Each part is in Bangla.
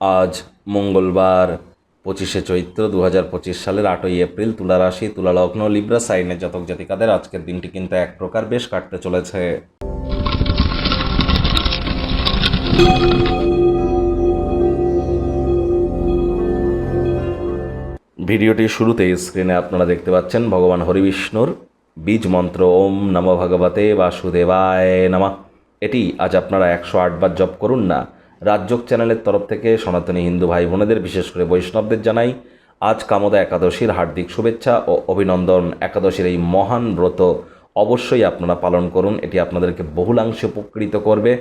আজ মঙ্গলবার পঁচিশে চৈত্র দু হাজার পঁচিশ সালের আটই এপ্রিল তুলা রাশি তুলা লগ্ন লিব্রা সাইনের জাতক জাতিকাদের আজকের দিনটি কিন্তু এক প্রকার বেশ কাটতে চলেছে। ভিডিওটির শুরুতেই স্ক্রিনে আপনারা দেখতে পাচ্ছেন ভগবান হরিবিষ্ণুর বীজ মন্ত্র, ওম নম ভগবতে বাসুদেবায় নমঃ। এটি আজ আপনারা একশো আটবার জপ করুন না রাজযোগ চ্যানেলের তরফ থেকে সনাতনী হিন্দু ভাই বোনেদের বিশেষ করে বৈষ্ণবদের জানাই, আজ কামদা একাদশীর হার্দিক শুভেচ্ছা ও অভিনন্দন। একাদশীর এই মহান ব্রত অবশ্যই আপনারা পালন করুন, এটি আপনাদেরকে বহুলাংশে উপকৃত করবে।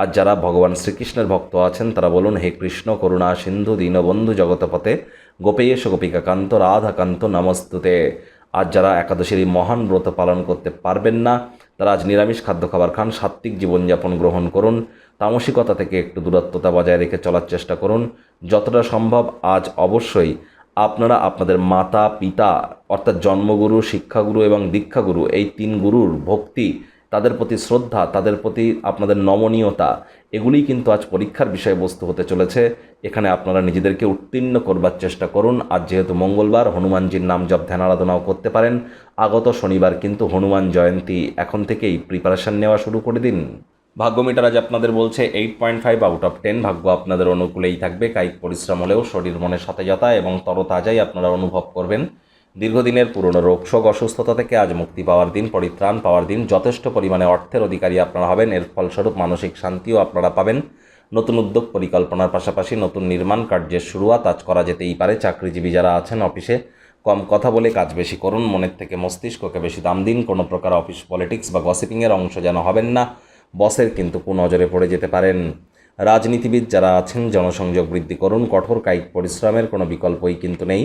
আর যারা ভগবান শ্রীকৃষ্ণের ভক্ত আছেন, তারা বলুন, হে কৃষ্ণ, করুণা, সিন্ধু, দীনবন্ধু জগতপথে গোপেশ গোপিকাকান্ত, রাধাকান্ত, নমস্তুতে। আর যারা একাদশীর এই মহান ব্রত পালন করতে পারবেন না তারা আজ নিরামিষ খাদ্য খাবার খান, সাত্ত্বিক জীবনযাপন গ্রহণ করুন, তামসিকতা থেকে একটু দূরত্বতা বজায় রেখে চলার চেষ্টা করুন। যতটা সম্ভব আজ অবশ্যই আপনারা আপনাদের মাতা, পিতা, অর্থাৎ জন্মগুরু, শিক্ষাগুরু এবং দীক্ষাগুরু, এই তিন গুরুর ভক্তি তাদের প্রতি শ্রদ্ধা, তাদের প্রতি আপনাদের নমনীয়তা, এগুলিই কিন্তু আজ পরীক্ষার বিষয়বস্তু হতে চলেছে। এখানে আপনারা নিজেদেরকে উত্তীর্ণ করবার চেষ্টা করুন। আজ যেহেতু মঙ্গলবার, হনুমানজির নাম জপ, ধ্যান আরাধনাও করতে পারেন। আগত শনিবার কিন্তু হনুমান জয়ন্তী। এখন থেকেই প্রিপারেশন নেওয়া শুরু করে দিন। ভাগ্য মিটার আজ আপনাদের বলছে eight point five out of ten ভাগ্য আপনাদের অনুকূলেই থাকবে। কায়িক পরিশ্রম হলেও শরীর মনের সতেজতা এবং তরতাজাই আপনারা অনুভব করবেন। দীর্ঘদিনের পুরনো রোগশোক অসুস্থতা থেকে আজ মুক্তি পাওয়ার দিন, পরিত্রাণ পাওয়ার দিন, যথেষ্ট পরিমাণে অর্থের অধিকারী আপনারা হবেন, এর ফলস্বরূপ মানসিক শান্তিও আপনারা পাবেন। নতুন উদ্যোগ পরিকল্পনার পাশাপাশি নতুন নির্মাণ কার্যের শুরুয়াত আজ করা যেতেই পারে। চাকরিজীবী যারা আছেন অফিসে, কম কথা বলে কাজ বেশি করুন, মনের থেকে মস্তিষ্ককে বেশি দাম দিন, কোনো প্রকার অফিস পলিটিক্স বা গসিপিংয়ের অংশ যেন হবেন না, বসের কিন্তু কুনজরে পড়ে যেতে পারেন। রাজনীতিবিদ যারা আছেন, জনসংযোগ বৃদ্ধি করুন, কঠোর কায়িক পরিশ্রমের কোনো বিকল্পই কিন্তু নেই।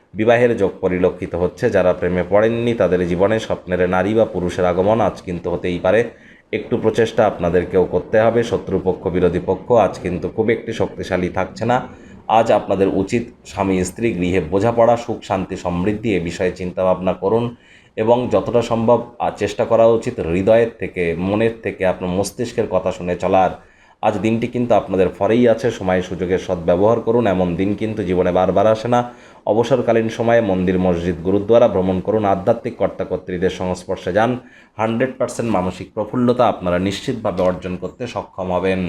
বিবাহের যোগ পরিলক্ষিত হচ্ছে। যারা প্রেমে পড়েননি, তাদের জীবনে স্বপ্নের নারী বা পুরুষের আগমন আজ কিন্তু হতেই পারে। একটু প্রচেষ্টা আপনাদেরকেও করতে হবে। শত্রুপক্ষ, বিরোধী পক্ষ আজ কিন্তু খুব একটি শক্তিশালী থাকছে না। আজ আপনাদের উচিত স্বামী, স্ত্রী, গৃহে বোঝাপড়া, সুখ, শান্তি, সমৃদ্ধি এ বিষয়ে চিন্তাভাবনা করুন এবং যতটা সম্ভব চেষ্টা করা উচিত। হৃদয়ের থেকে, মনের থেকে আপনার মস্তিষ্কের কথা শুনে চলার আজ দিনটি কিন্তু আপনাদের ফরেই আছে। সময় সুযোগের সদ্ব্যবহার করুন, এমন দিন কিন্তু জীবনে বারবার আসে না। অবসরকালীন সময়ে মন্দির, মসজিদ, গুরুদ্বারা ভ্রমণ করুন, আধ্যাত্মিক কর্তাকর্ত্রীদের সংস্পর্শে যান। হান্ড্রেড পার্সেন্ট মানসিক প্রফুল্লতা আপনারা নিশ্চিতভাবে অর্জন করতে সক্ষম হবেন।